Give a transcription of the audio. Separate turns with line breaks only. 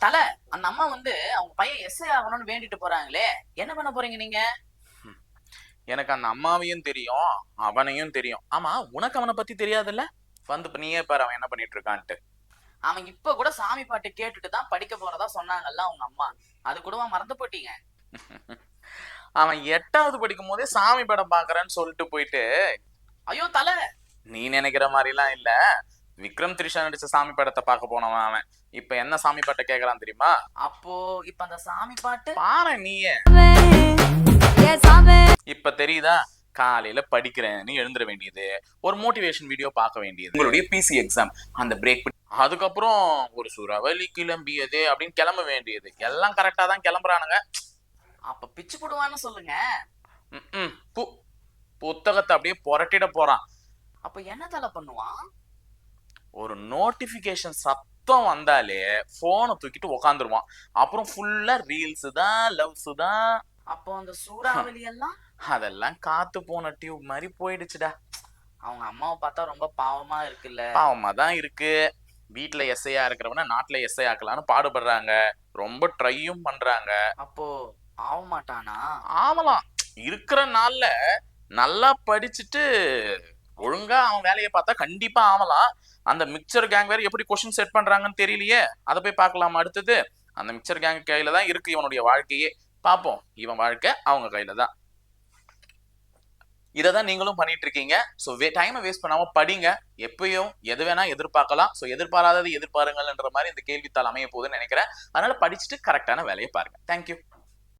தல அந்த அம்மா வந்து அவங்க பையன் எஸ்ஐ ஆகணும்னு வேண்டிட்டு போறாங்களே என்ன பண்ண போறீங்க நீங்க?
எனக்கு அந்த அம்மாவையும் தெரியும் அவனையும் தெரியும். ஆமா உனக்கு அவனை பத்தி தெரியாதுல்ல? வந்து இப்ப நீயே பாரு அவன் என்ன பண்ணிட்டு இருக்கான்ட்டு.
அவன் இப்ப கூட சாமி பாட்டு கேட்டுட்டு தான் படிக்க போறதா சொன்னாங்கல்ல அவங்க அம்மா. அது கூடவா மறந்து போட்டீங்க
அவன் எட்டாவது படிக்கும் போதே சாமி படம் பாக்குறேன்னு சொல்லிட்டு போயிட்டு
ஐயோ தல!
நீ நினைக்கிற மாதிரிலாம் இல்ல. விக்ரம் த்ரிஷா நடிச்ச சாமி படத்தை பார்க்க போனவன் அவன். இப்ப என்ன சாமி பாட்டை கேக்குறான் தெரியுமா?
அப்போ இப்ப அந்த சாமி பாட்டு?
பாரு நீயே. இப்ப தெரியுதா? காலையில படிக்கிறேன்னு எழுந்துட வேண்டியது. ஒரு மோட்டிவேஷன் வீடியோ பார்க்க வேண்டியது. உங்களுடைய பிசி எக்ஸாம் அந்த பிரேக் அதுக்கப்புறம் ஒரு சுறவலி கிளம்பியது அப்படின்னு கிளம்ப வேண்டியது. எல்லாம் கரெக்டா தான் கிளம்புறானுங்க.
அப்ப பிச்சு போடுவான்னு சொல்லுங்க.
புத்தகத்தை அப்படியே புரட்டிட போறான்.
அப்ப என்ன தல பண்ணுவான்?
ஒரு நோட்டிபிகேஷன் சத்தம் வந்தாலே போனை தூக்கிட்டு உக்காந்துருவான். அப்புறம் ஃபுல்லா ரீல்ஸ் தான் லவ்ஸ் தான்
அப்போ அந்த சூறாவளி எல்லாம்?
அதெல்லாம் காத்து போன டியூப் மாதிரி போயிடுச்சுடா.
அவங்க அம்மாவை பார்த்தா ரொம்ப பாவமா இருக்குல்ல.
பாவமா தான் இருக்கு. வீட்டுல எஸ்ஐயா இருக்கிறவன நாட்டுல எஸ்ஐ ஆக்கலாம்னு பாடுபடுறாங்க. ரொம்ப ட்ரையும் பண்றாங்க.
அப்போ ஆக மாட்டானா
ஆமலாம் இருக்கிற நாள்ல நல்லா படிச்சுட்டு ஒழுங்கா அவன் வேலையை பார்த்தா கண்டிப்பா ஆமலாம் அந்த மிக்சர் கேங் வேற எப்படி கொஸ்டின் செட் பண்றாங்கன்னு தெரியலையே. அதை போய் பார்க்கலாம். அடுத்தது அந்த மிக்சர் கேங் கையில தான் இருக்கு இவனுடைய வாழ்க்கையே. பார்ப்போம். இவன் வாழ்க்கை அவங்க கையில தான். இதை தான் நீங்களும் பண்ணிட்டு இருக்கீங்க. ஸோ டைமை வேஸ்ட் பண்ணாம படிங்க. எப்பயும் எது வேணா எதிர்பார்க்கலாம். ஸோ எதிர்பாராதது எதிர்பாருங்கள்ன்ற மாதிரி இந்த கேள்வித்தாள் அமைய போகுதுன்னு நினைக்கிறேன். அதனால படிச்சுட்டு கரெக்டான வேலையை பாருங்க. தேங்க்யூ